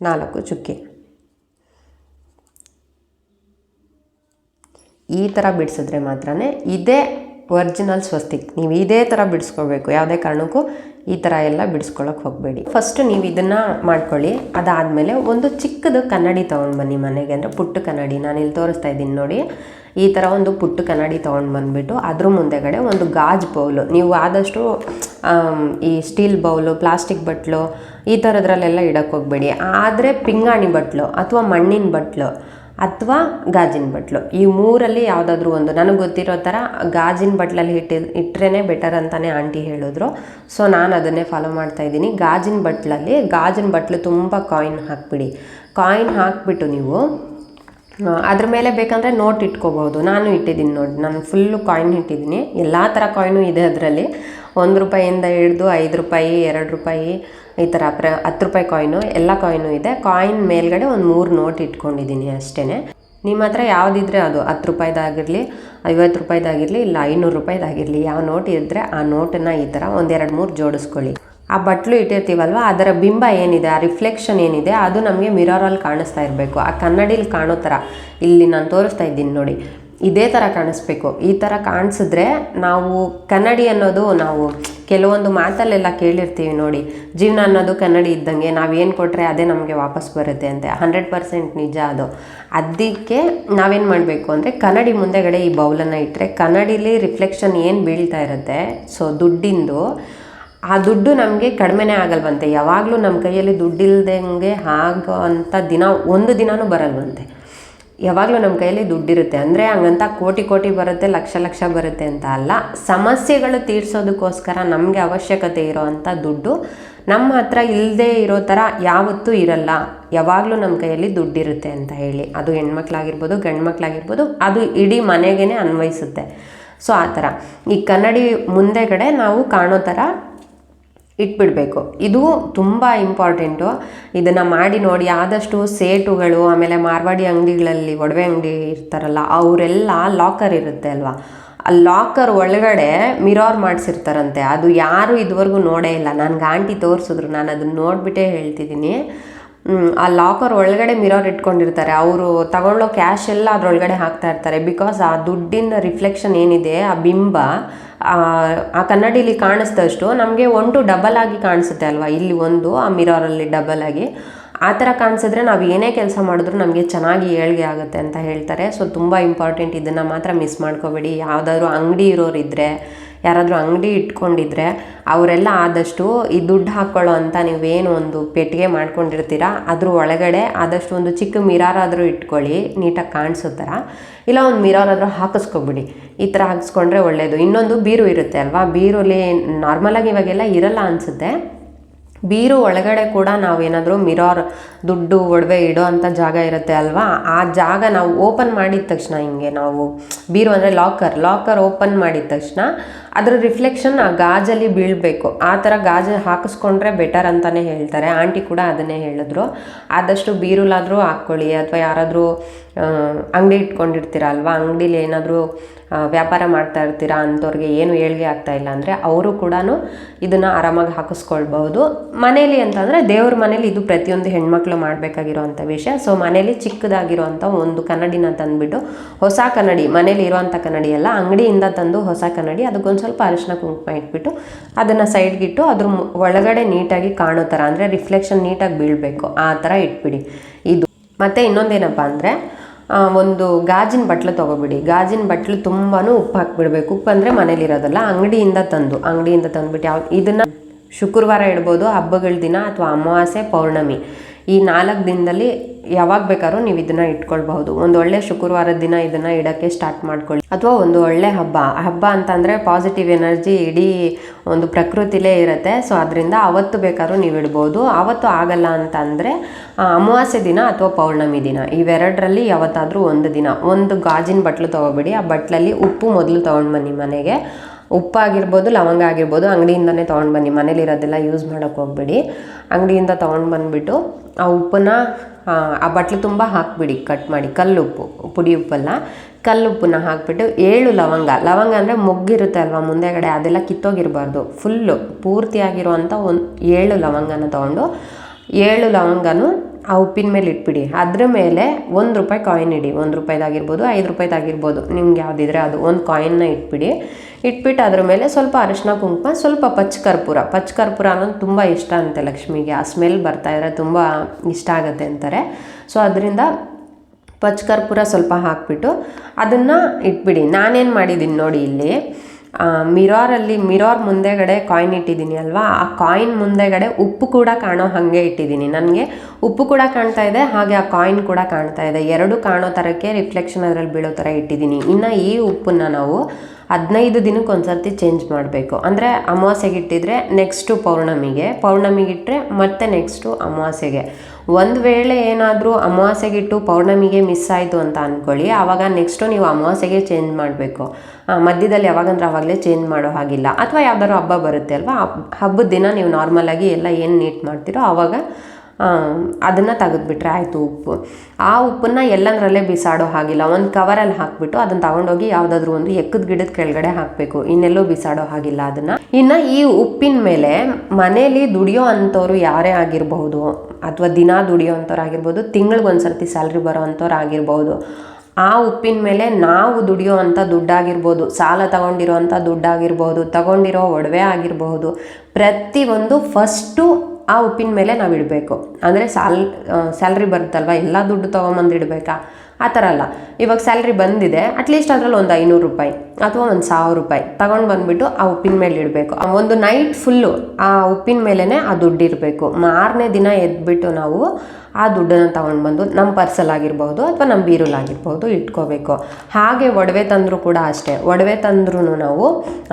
ನಾಲ್ಕು ಚುಕ್ಕೆ. ಈ ಥರ ಬಿಡಿಸಿದ್ರೆ ಮಾತ್ರ ಇದೇ ಒರಿಜಿನಲ್ ಸ್ವಸ್ತಿಕ್ ನೀವು ಇದೇ ಥರ ಬಿಡಿಸ್ಕೋಬೇಕು. ಯಾವುದೇ ಕಾರಣಕ್ಕೂ ಈ ಥರ ಎಲ್ಲ ಬಿಡಿಸ್ಕೊಳಕ್ಕೆ ಹೋಗಬೇಡಿ. ಫಸ್ಟ್ ನೀವು ಇದನ್ನು ಮಾಡ್ಕೊಳ್ಳಿ. ಅದಾದಮೇಲೆ ಒಂದು ಚಿಕ್ಕದು ಕನ್ನಡಿ ತೊಗೊಂಡು ಬನ್ನಿ ಮನೆಗೆ. ಅಂದರೆ ಪುಟ್ಟ ಕನ್ನಡಿ. ನಾನು ಇಲ್ಲಿ ತೋರಿಸ್ತಾ ಇದ್ದೀನಿ ನೋಡಿ. ಈ ಥರ ಒಂದು ಪುಟ್ಟು ಕನ್ನಡಿ ತೊಗೊಂಡು ಬಂದುಬಿಟ್ಟು ಅದ್ರ ಮುಂದೆಗಡೆ ಒಂದು ಗಾಜ್ ಬೌಲು. ನೀವು ಆದಷ್ಟು ಈ ಸ್ಟೀಲ್ ಬೌಲು, ಪ್ಲಾಸ್ಟಿಕ್ ಬಟ್ಲು ಈ ಥರದ್ರಲ್ಲೆಲ್ಲ ಇಡೋಕ್ಕೆ ಹೋಗಬೇಡಿ. ಆದರೆ ಪಿಂಗಾಣಿ ಬಟ್ಲು ಅಥವಾ ಮಣ್ಣಿನ ಬಟ್ಲು. ಅಥವಾ ಗಾಜಿನ ಬಟ್ಲು. ಈ ಮೂರಲ್ಲಿ ಯಾವುದಾದ್ರೂ ಒಂದು, ನನಗೆ ಗೊತ್ತಿರೋ ಥರ ಗಾಜಿನ ಬಟ್ಲಲ್ಲಿ ಇಟ್ಟಿ ಇಟ್ಟರೆ ಬೆಟರ್ ಅಂತಲೇ ಆಂಟಿ ಹೇಳಿದ್ರು. ಸೊ ನಾನು ಅದನ್ನೇ ಫಾಲೋ ಮಾಡ್ತಾ ಇದ್ದೀನಿ. ಗಾಜಿನ ಬಟ್ಲಲ್ಲಿ, ಗಾಜಿನ ಬಟ್ಲು ತುಂಬ ಕಾಯಿನ್ ಹಾಕ್ಬಿಡಿ. ಕಾಯಿನ್ ಹಾಕ್ಬಿಟ್ಟು ನೀವು ಅದ್ರ ಮೇಲೆ ಬೇಕಂದರೆ ನೋಟ್ ಇಟ್ಕೋಬೋದು ನಾನು ಇಟ್ಟಿದ್ದೀನಿ ನೋಡಿ, ನಾನು ಫುಲ್ಲು ಕಾಯಿನ್ ಇಟ್ಟಿದ್ದೀನಿ. ಎಲ್ಲ ಥರ ಕಾಯಿನು ಇದೆ ಅದರಲ್ಲಿ. ಒಂದು ರೂಪಾಯಿಯಿಂದ ಹಿಡಿದು ಐದು ರೂಪಾಯಿ, ಎರಡು ರೂಪಾಯಿ ಈ ಥರ ಪ್ರ ಹತ್ತು ರೂಪಾಯಿ ಕಾಯಿನು ಎಲ್ಲ ಕಾಯಿನು ಇದೆ. ಕಾಯಿನ್ ಮೇಲ್ಗಡೆ ಒಂದು ಮೂರು ನೋಟ್ ಇಟ್ಕೊಂಡಿದ್ದೀನಿ ಅಷ್ಟೇ ನಿಮ್ಮ ಹತ್ರ ಯಾವುದಿದ್ರೆ ಅದು ಹತ್ತು ರೂಪಾಯಿದಾಗಿರಲಿ, ಐವತ್ತು ರೂಪಾಯಿದಾಗಿರಲಿ, ಇಲ್ಲ ಐನೂರು ರೂಪಾಯಿದಾಗಿರಲಿ, ಯಾವ ನೋಟ್ ಇದ್ದರೆ ಆ ನೋಟನ್ನು ಈ ಥರ ಒಂದೆರಡು ಮೂರು ಜೋಡಿಸ್ಕೊಳ್ಳಿ. ಆ ಬಟ್ಲು ಇಟ್ಟಿರ್ತೀವಲ್ವ ಅದರ ಬಿಂಬ ಏನಿದೆ, ಆ ರಿಫ್ಲೆಕ್ಷನ್ ಏನಿದೆ, ಅದು ನಮಗೆ ಮಿರರಲ್ಲಿ ಕಾಣಿಸ್ತಾ ಇರಬೇಕು. ಆ ಕನ್ನಡಿಲಿ ಕಾಣೋ ಥರ ಇಲ್ಲಿ ನಾನು ತೋರಿಸ್ತಾ ಇದ್ದೀನಿ ನೋಡಿ. ಇದೇ ಥರ ಕಾಣಿಸ್ಬೇಕು. ಈ ಥರ ಕಾಣಿಸಿದ್ರೆ ನಾವು ಕನ್ನಡಿ ಅನ್ನೋದು ನಾವು ಕೆಲವೊಂದು ಮಾತಲ್ಲೆಲ್ಲ ಕೇಳಿರ್ತೀವಿ ನೋಡಿ, ಜೀವನ ಅನ್ನೋದು ಕನ್ನಡಿ ಇದ್ದಂಗೆ ನಾವೇನು ಕೊಟ್ಟರೆ ಅದೇ ನಮಗೆ ವಾಪಸ್ ಬರುತ್ತೆ ಅಂತ. ಹಂಡ್ರೆಡ್ ಪರ್ಸೆಂಟ್ ನಿಜ ಅದು. ಅದಕ್ಕೆ ನಾವೇನು ಮಾಡಬೇಕು ಅಂದರೆ ಕನ್ನಡಿ ಮುಂದೆಗಡೆ ಈ ಬೌಲನ್ನು ಇಟ್ಟರೆ ಕನ್ನಡಿಲಿ ರಿಫ್ಲೆಕ್ಷನ್ ಏನು ಬೀಳ್ತಾ ಇರುತ್ತೆ, ಸೊ ದುಡ್ಡಿಂದು, ಆ ದುಡ್ಡು ನಮಗೆ ಕಡಿಮೆನೇ ಆಗಲ್ವಂತೆ. ಯಾವಾಗಲೂ ನಮ್ಮ ಕೈಯಲ್ಲಿ ದುಡ್ಡಿಲ್ದಂಗೆ ಆಗೋ ಅಂಥ ದಿನ, ಒಂದು ದಿನವೂ ಬರಲ್ವಂತೆ. ಯಾವಾಗಲೂ ನಮ್ಮ ಕೈಯಲ್ಲಿ ದುಡ್ಡಿರುತ್ತೆ. ಅಂದರೆ ಹಂಗಂತ ಕೋಟಿ ಕೋಟಿ ಬರುತ್ತೆ, ಲಕ್ಷ ಲಕ್ಷ ಬರುತ್ತೆ ಅಂತ ಅಲ್ಲ. ಸಮಸ್ಯೆಗಳು ತೀರಿಸೋದಕ್ಕೋಸ್ಕರ ನಮಗೆ ಅವಶ್ಯಕತೆ ಇರೋವಂಥ ದುಡ್ಡು ನಮ್ಮ ಹತ್ರ ಇಲ್ಲದೆ ಇರೋ ಥರ ಯಾವತ್ತೂ ಇರಲ್ಲ. ಯಾವಾಗಲೂ ನಮ್ಮ ಕೈಯಲ್ಲಿ ದುಡ್ಡಿರುತ್ತೆ ಅಂತ ಹೇಳಿ. ಅದು ಹೆಣ್ಮಕ್ಳಾಗಿರ್ಬೋದು ಗಂಡು ಮಕ್ಳಾಗಿರ್ಬೋದು ಅದು ಇಡೀ ಮನೆಗೇ ಅನ್ವಯಿಸುತ್ತೆ. ಸೊ, ಆ ಥರ. ಈ ಕನ್ನಡಿ ಮುಂದೆಗಡೆ ನಾವು ಕಾಣೋ ಥರ ಇಟ್ಬಿಡಬೇಕು. ಇದು ತುಂಬ ಇಂಪಾರ್ಟೆಂಟು ಇದನ್ನು ಮಾಡಿ ನೋಡಿ ಆದಷ್ಟು ಸೇಟುಗಳು, ಆಮೇಲೆ ಮಾರ್ವಾಡಿ ಅಂಗಡಿಗಳಲ್ಲಿ, ಒಡವೆ ಅಂಗಡಿ ಇರ್ತಾರಲ್ಲ, ಅವರೆಲ್ಲ ಲಾಕರ್ ಇರುತ್ತೆ ಅಲ್ವಾ? ಆ ಲಾಕರ್ ಒಳಗಡೆ ಮಿರಾರ್ ಮಾಡಿಸಿರ್ತಾರಂತೆ. ಅದು ಯಾರು ಇದುವರೆಗೂ ನೋಡೇ ಇಲ್ಲ. ನನಗೆ ಆಂಟಿ ತೋರಿಸಿದ್ರು. ನಾನು ಅದನ್ನು ನೋಡಿಬಿಟ್ಟೇ ಹೇಳ್ತಿದ್ದೀನಿ. ಆ ಲಾಕರ್ ಒಳಗಡೆ ಮಿರರ್ ಇಟ್ಕೊಂಡಿರ್ತಾರೆ. ಅವರು ತಗೊಳ್ಳೋ ಕ್ಯಾಶ್ ಎಲ್ಲ ಅದರೊಳಗಡೆ ಹಾಕ್ತಾ ಇರ್ತಾರೆ. ಬಿಕಾಸ್ ಆ ದುಡ್ಡಿನ ರಿಫ್ಲೆಕ್ಷನ್ ಏನಿದೆ, ಆ ಬಿಂಬ, ಆ ಕನ್ನಡಿಲಿ ಕಾಣಿಸ್ದಷ್ಟು ನಮಗೆ ಒಂದು ಡಬಲ್ ಆಗಿ ಕಾಣಿಸುತ್ತೆ ಅಲ್ವಾ? ಇಲ್ಲಿ ಒಂದು, ಆ ಮಿರರಲ್ಲಿ ಡಬಲ್ ಆಗಿ. ಆ ಥರ ಕಾಣಿಸಿದ್ರೆ ನಾವು ಏನೇ ಕೆಲಸ ಮಾಡಿದ್ರು ನಮಗೆ ಚೆನ್ನಾಗಿ ಏಳ್ಗೆ ಆಗುತ್ತೆ ಅಂತ ಹೇಳ್ತಾರೆ. ಸೊ ತುಂಬ ಇಂಪಾರ್ಟೆಂಟ್ ಇದನ್ನು ಮಾತ್ರ ಮಿಸ್ ಮಾಡ್ಕೋಬೇಡಿ. ಯಾವುದಾದ್ರು ಅಂಗಡಿ ಇರೋರಿದ್ದರೆ ಯಾರಾದರೂ ಅಂಗಡಿ ಇಟ್ಕೊಂಡಿದ್ರೆ ಅವರೆಲ್ಲ ಆದಷ್ಟು ಈ ದುಡ್ಡು ಹಾಕ್ಕೊಳ್ಳೋ ಅಂತ ನೀವೇನು ಒಂದು ಪೆಟ್ಟಿಗೆ ಮಾಡ್ಕೊಂಡಿರ್ತೀರಾ, ಅದ್ರ ಒಳಗಡೆ ಆದಷ್ಟು ಒಂದು ಚಿಕ್ಕ ಮಿರಾರ್ ಆದರೂ ಇಟ್ಕೊಳ್ಳಿ, ನೀಟಾಗಿ ಕಾಣಿಸೋ ಥರ. ಇಲ್ಲ ಒಂದು ಮಿರಾರ್ ಆದರೂ ಹಾಕಿಸ್ಕೊಬಿಡಿ. ಈ ಥರ ಹಾಕಿಸ್ಕೊಂಡ್ರೆ ಒಳ್ಳೆಯದು ಇನ್ನೊಂದು ಬೀರು ಇರುತ್ತೆ ಅಲ್ವಾ? ಬೀರುಲಿ ನಾರ್ಮಲಾಗಿ ಇವಾಗೆಲ್ಲ ಇರಲ್ಲ ಅನಿಸುತ್ತೆ. ಬೀರು ಒಳಗಡೆ ಕೂಡ ನಾವೇನಾದರೂ ಮಿರಾರ್, ದುಡ್ಡು ಒಡವೆ ಇಡೋ ಅಂಥ ಜಾಗ ಇರುತ್ತೆ ಅಲ್ವಾ? ಆ ಜಾಗ ನಾವು ಓಪನ್ ಮಾಡಿದ ತಕ್ಷಣ ಹಿಂಗೆ ನಾವು, ಬೀರು ಅಂದರೆ ಲಾಕರ್ ಲಾಕರ್ ಓಪನ್ ಮಾಡಿದ ತಕ್ಷಣ ಅದ್ರ ರಿಫ್ಲೆಕ್ಷನ್ ಆ ಗಾಜಲ್ಲಿ ಬೀಳಬೇಕು. ಆ ಥರ ಗಾಜು ಹಾಕಿಸ್ಕೊಂಡ್ರೆ ಬೆಟರ್ ಅಂತಲೇ ಹೇಳ್ತಾರೆ. ಆಂಟಿ ಕೂಡ ಅದನ್ನೇ ಹೇಳಿದ್ರು. ಆದಷ್ಟು ಬೀರುಲಾದರೂ ಹಾಕ್ಕೊಳ್ಳಿ. ಅಥವಾ ಯಾರಾದರೂ ಅಂಗಡಿ ಇಟ್ಕೊಂಡಿರ್ತೀರ ಅಲ್ವಾ ಅಂಗಡೀಲಿ ಏನಾದರೂ ವ್ಯಾಪಾರ ಮಾಡ್ತಾ ಇರ್ತೀರಾ ಅಂಥವ್ರಿಗೆ ಏನು ಏಳ್ಗೆ ಆಗ್ತಾ ಇಲ್ಲ ಅಂದರೆ ಅವರು ಕೂಡ ಇದನ್ನು ಆರಾಮಾಗಿ ಹಾಕಿಸ್ಕೊಳ್ಬಹುದು. ಮನೇಲಿ ಅಂತಂದರೆ ದೇವ್ರ ಮನೇಲಿ ಇದು ಪ್ರತಿಯೊಂದು ಹೆಣ್ಮಕ್ಳು ಮಾಡಬೇಕಾಗಿರುವಂಥ ವಿಷಯ. ಸೊ ಮನೇಲಿ ಚಿಕ್ಕದಾಗಿರೋವಂಥ ಒಂದು ಕನ್ನಡಿನ ತಂದುಬಿಟ್ಟು ಹೊಸ ಕನ್ನಡಿ, ಮನೇಲಿ ಇರುವಂಥ ಕನ್ನಡಿ ಅಲ್ಲ, ಅಂಗಡಿಯಿಂದ ತಂದು ಹೊಸ ಕನ್ನಡಿ, ಅದಕ್ಕೊಂದು ಸ್ವಲ್ಪ ಅರಿಶಿನ ಕುಂಕುಮ ಇಟ್ಬಿಟ್ಟು ಅದನ್ನು ಸೈಡ್ಗಿಟ್ಟು ಅದ್ರ ಒಳಗಡೆ ನೀಟಾಗಿ ಕಾಣೋ ಥರ ಅಂದರೆ ರಿಫ್ಲೆಕ್ಷನ್ ನೀಟಾಗಿ ಬೀಳಬೇಕು, ಆ ಥರ ಇಟ್ಬಿಡಿ. ಇದು. ಮತ್ತು ಇನ್ನೊಂದೇನಪ್ಪ ಅಂದರೆ ಒಂದು ಗಾಜಿನ ಬಟ್ಲು ತೊಗೊಬಿಡಿ. ಗಾಜಿನ ಬಟ್ಲು ತುಂಬಾ ಉಪ್ಪು ಹಾಕ್ಬಿಡ್ಬೇಕು. ಉಪ್ಪು ಅಂದರೆ ಮನೇಲಿರೋದಲ್ಲ ಅಂಗಡಿಯಿಂದ ತಂದು, ಅಂಗಡಿಯಿಂದ ತಂದುಬಿಟ್ಟು ಯಾವ, ಇದನ್ನು ಶುಕ್ರವಾರ ಇಡ್ಬೋದು, ಹಬ್ಬಗಳ ದಿನ ಅಥವಾ ಅಮಾವಾಸ್ಯೆ ಪೌರ್ಣಮಿ. ಈ ನಾಲ್ಕು ದಿನದಲ್ಲಿ ಯಾವಾಗ ಬೇಕಾದ್ರೂ ನೀವು ಇದನ್ನ ಇಟ್ಕೊಳ್ಬಹುದು. ಒಂದು ಒಳ್ಳೆ ಶುಕ್ರವಾರದ ದಿನ ಇದನ್ನ ಇಡಕ್ಕೆ ಸ್ಟಾರ್ಟ್ ಮಾಡ್ಕೊಳ್ಳಿ. ಅಥವಾ ಒಂದು ಒಳ್ಳೆ ಹಬ್ಬ. ಹಬ್ಬ ಅಂತಂದ್ರೆ ಪಾಸಿಟಿವ್ ಎನರ್ಜಿ ಇಡೀ ಒಂದು ಪ್ರಕೃತಿಲೇ ಇರುತ್ತೆ. ಸೊ ಅದರಿಂದ ಅವತ್ತು ಬೇಕಾದ್ರೂ ನೀವು ಇಡ್ಬೋದು. ಆವತ್ತು ಆಗಲ್ಲ ಅಂತ ಅಂದರೆ ಅಮಾವಾಸ್ಯೆ ದಿನ ಅಥವಾ ಪೌರ್ಣಮಿ ದಿನ. ಇವೆರಡರಲ್ಲಿ ಯಾವತ್ತಾದರೂ ಒಂದು ದಿನ. ಒಂದು ಗಾಜಿನ ಬಟ್ಲು ತೊಗೊಬಿಡಿ. ಆ ಬಟ್ಲಲ್ಲಿ ಉಪ್ಪು ಮೊದಲು ತೊಗೊಂಡು ಬನ್ನಿ ಮನೆಗೆ. ಉಪ್ಪಾಗಿರ್ಬೋದು ಲವಂಗ ಆಗಿರ್ಬೋದು ಅಂಗಡಿಯಿಂದನೇ ತೊಗೊಂಡು ಬನ್ನಿ. ಮನೇಲಿರೋದೆಲ್ಲ ಯೂಸ್ ಮಾಡೋಕ್ಕೆ ಹೋಗ್ಬೇಡಿ. ಅಂಗಡಿಯಿಂದ ತೊಗೊಂಡು ಬಂದುಬಿಟ್ಟು ಆ ಉಪ್ಪನ್ನ ಆ, ಬಟ್ಲು ತುಂಬ ಹಾಕ್ಬಿಡಿ ಕಟ್ ಮಾಡಿ. ಕಲ್ಲುಪ್ಪು ಪುಡಿ ಉಪ್ಪಲ್ಲ. ಕಲ್ಲುಪ್ಪನ್ನ ಹಾಕ್ಬಿಟ್ಟು ಏಳು ಲವಂಗ. ಲವಂಗ ಅಂದರೆ ಮೊಗ್ಗಿರುತ್ತೆ ಅಲ್ವಾ ಮುಂದೆಗಡೆ? ಅದೆಲ್ಲ ಕಿತ್ತೋಗಿರಬಾರ್ದು. ಫುಲ್ಲು ಪೂರ್ತಿಯಾಗಿರುವಂಥ ಒಂದು ಏಳು ಲವಂಗನ ತೊಗೊಂಡು ಏಳು ಲವಂಗನೂ ಆ ಉಪ್ಪಿನ ಮೇಲೆ ಇಟ್ಬಿಡಿ. ಅದ್ರ ಮೇಲೆ ಒಂದು ರೂಪಾಯಿ ಕಾಯಿನ್ ಇಡಿ. ಒಂದು ರೂಪಾಯಿದಾಗಿರ್ಬೋದು ಐದು ರೂಪಾಯಿದಾಗಿರ್ಬೋದು. ನಿಮ್ಗೆ ಯಾವುದಿದ್ರೆ ಅದು ಒಂದು ಕಾಯಿನ್ನ ಇಟ್ಬಿಡಿ. ಇಟ್ಬಿಟ್ಟು ಅದ್ರ ಮೇಲೆ ಸ್ವಲ್ಪ ಅರಶಿನ ಕುಂಕುಮ, ಸ್ವಲ್ಪ ಪಚ್ಚ ಕರ್ಪೂರ. ಪಚ್ಚ ಕರ್ಪೂರ ಅನ್ನೋದು ತುಂಬ ಇಷ್ಟ ಅಂತೆ ಲಕ್ಷ್ಮಿಗೆ. ಆ ಸ್ಮೆಲ್ ಬರ್ತಾ ಇದ್ರೆ ತುಂಬ ಇಷ್ಟ ಆಗುತ್ತೆ ಅಂತಾರೆ. ಸೊ ಅದರಿಂದ ಪಚ್ಚ ಕರ್ಪೂರ ಸ್ವಲ್ಪ ಹಾಕ್ಬಿಟ್ಟು ಅದನ್ನು ಇಟ್ಬಿಡಿ. ನಾನೇನು ಮಾಡಿದ್ದೀನಿ ನೋಡಿ ಇಲ್ಲಿ. ಮಿರಾರಲ್ಲಿ ಮಿರಾರ್ ಮುಂದೆಗಡೆ ಕಾಯಿನ್ ಇಟ್ಟಿದ್ದೀನಿ ಅಲ್ವಾ? ಆ ಕಾಯಿನ್ ಮುಂದೆಗಡೆ ಉಪ್ಪು ಕೂಡ ಕಾಣೋ ಹಾಗೆ ಇಟ್ಟಿದ್ದೀನಿ. ನನಗೆ ಉಪ್ಪು ಕೂಡ ಕಾಣ್ತಾ ಇದೆ, ಹಾಗೆ ಆ ಕಾಯಿನ್ ಕೂಡ ಕಾಣ್ತಾ ಇದೆ. ಎರಡು ಕಾಣೋ ಥರಕ್ಕೆ ರಿಫ್ಲೆಕ್ಷನ್ ಅದರಲ್ಲಿ ಬೀಳೋ ಥರ ಇಟ್ಟಿದ್ದೀನಿ. ಇನ್ನು ಈ ಉಪ್ಪನ್ನು ನಾವು ಹದಿನೈದು ದಿನಕ್ಕೆ ಒಂದ್ಸರ್ತಿ ಚೇಂಜ್ ಮಾಡಬೇಕು. ಅಂದರೆ ಅಮಾವಾಸ್ಯೆಗೆ ಇಟ್ಟಿದ್ರೆ ನೆಕ್ಸ್ಟು ಪೌರ್ಣಮಿಗೆ. ಪೌರ್ಣಮಿಗೆ ಇಟ್ಟರೆ ಮತ್ತೆ ನೆಕ್ಸ್ಟು ಅಮಾವಾಸ್ಯೆಗೆ. ಒಂದು ವೇಳೆ ಏನಾದರೂ ಅಮಾವಾಸ್ಯೆಗಿಟ್ಟು ಪೌರ್ಣಮಿಗೆ ಮಿಸ್ ಆಯಿತು ಅಂತ ಅಂದ್ಕೊಳ್ಳಿ ಆವಾಗ ನೆಕ್ಸ್ಟು ನೀವು ಅಮಾವಾಸ್ಯೆಗೆ ಚೇಂಜ್ ಮಾಡಬೇಕು. ಮಧ್ಯದಲ್ಲಿ ಯಾವಾಗಂದ್ರೆ ಆವಾಗಲೇ ಚೇಂಜ್ ಮಾಡೋ ಹಾಗಿಲ್ಲ. ಅಥವಾ ಯಾವ್ದಾದ್ರು ಹಬ್ಬ ಬರುತ್ತೆ ಅಲ್ವಾ? ಹಬ್ಬದ ದಿನ ನೀವು ನಾರ್ಮಲಾಗಿ ಎಲ್ಲ ಏನು ನೀಟ್ ಮಾಡ್ತೀರೋ ಆವಾಗ ಅದನ್ನು ತೆಗೆದುಬಿಟ್ರೆ ಆಯಿತು ಉಪ್ಪು. ಆ ಉಪ್ಪನ್ನು ಎಲ್ಲಂದ್ರಲ್ಲೇ ಬಿಸಾಡೋ ಹಾಗಿಲ್ಲ. ಒಂದು ಕವರಲ್ಲಿ ಹಾಕ್ಬಿಟ್ಟು ಅದನ್ನು ತಗೊಂಡೋಗಿ ಯಾವುದಾದ್ರೂ ಒಂದು ಎಕ್ಕದ ಗಿಡದ ಕೆಳಗಡೆ ಹಾಕಬೇಕು. ಇನ್ನೆಲ್ಲೂ ಬಿಸಾಡೋ ಹಾಗಿಲ್ಲ ಅದನ್ನು. ಇನ್ನು ಈ ಉಪ್ಪಿನ ಮೇಲೆ ಮನೇಲಿ ದುಡಿಯೋ ಅಂಥವ್ರು ಯಾರೇ ಆಗಿರಬಹುದು ಅಥವಾ ದಿನ ದುಡಿಯೋ ಅಂಥವ್ರು ಆಗಿರ್ಬೋದು ತಿಂಗಳಿಗೊಂದು ಸರ್ತಿ ಸ್ಯಾಲ್ರಿ ಬರೋವಂಥವ್ರಾಗಿರ್ಬೋದು. ಆ ಉಪ್ಪಿನ ಮೇಲೆ ನಾವು ದುಡಿಯೋ ಅಂಥ ದುಡ್ಡಾಗಿರ್ಬೋದು, ಸಾಲ ತಗೊಂಡಿರೋ ಅಂಥ ದುಡ್ಡಾಗಿರ್ಬೋದು, ತಗೊಂಡಿರೋ ಒಡವೆ ಆಗಿರಬಹುದು ಪ್ರತಿಯೊಂದು ಫಸ್ಟು ಆ ಉಪ್ಪಿನ ಮೇಲೆ ನಾವು ಇಡಬೇಕು ಅಂದರೆ ಸಾಲ್ ಸ್ಯಾಲ್ರಿ ಬರುತ್ತಲ್ವ? ಎಲ್ಲ ದುಡ್ಡು ತೊಗೊಂಬಂದು ಇಡಬೇಕಾ ಆ ಥರ ಅಲ್ಲ. ಇವಾಗ ಸ್ಯಾಲ್ರಿ ಬಂದಿದೆ ಅಟ್ಲೀಸ್ಟ್ ಅದರಲ್ಲಿ ಒಂದು ಐನೂರು ರೂಪಾಯಿ ಅಥವಾ ಒಂದು ಸಾವಿರ ರೂಪಾಯಿ ತಗೊಂಡು ಬಂದುಬಿಟ್ಟು ಆ ಉಪ್ಪಿನ ಮೇಲೆ ಇಡಬೇಕು. ಒಂದು ನೈಟ್ ಫುಲ್ಲು ಆ ಉಪ್ಪಿನ ಮೇಲೇ ಆ ದುಡ್ಡು ಇರಬೇಕು. ಮಾರನೇ ದಿನ ಎದ್ಬಿಟ್ಟು ನಾವು ಆ ದುಡ್ಡನ್ನು ತಗೊಂಡು ಬಂದು ನಮ್ಮ ಪರ್ಸಲ್ ಆಗಿರ್ಬೋದು ಅಥವಾ ನಮ್ಮ ಬೀರುಲ್ ಆಗಿರ್ಬೋದು ಇಟ್ಕೋಬೇಕು. ಹಾಗೆ ಒಡವೆ ತಂದರೂ ಕೂಡ ಅಷ್ಟೇ. ಒಡವೆ ತಂದ್ರೂ ನಾವು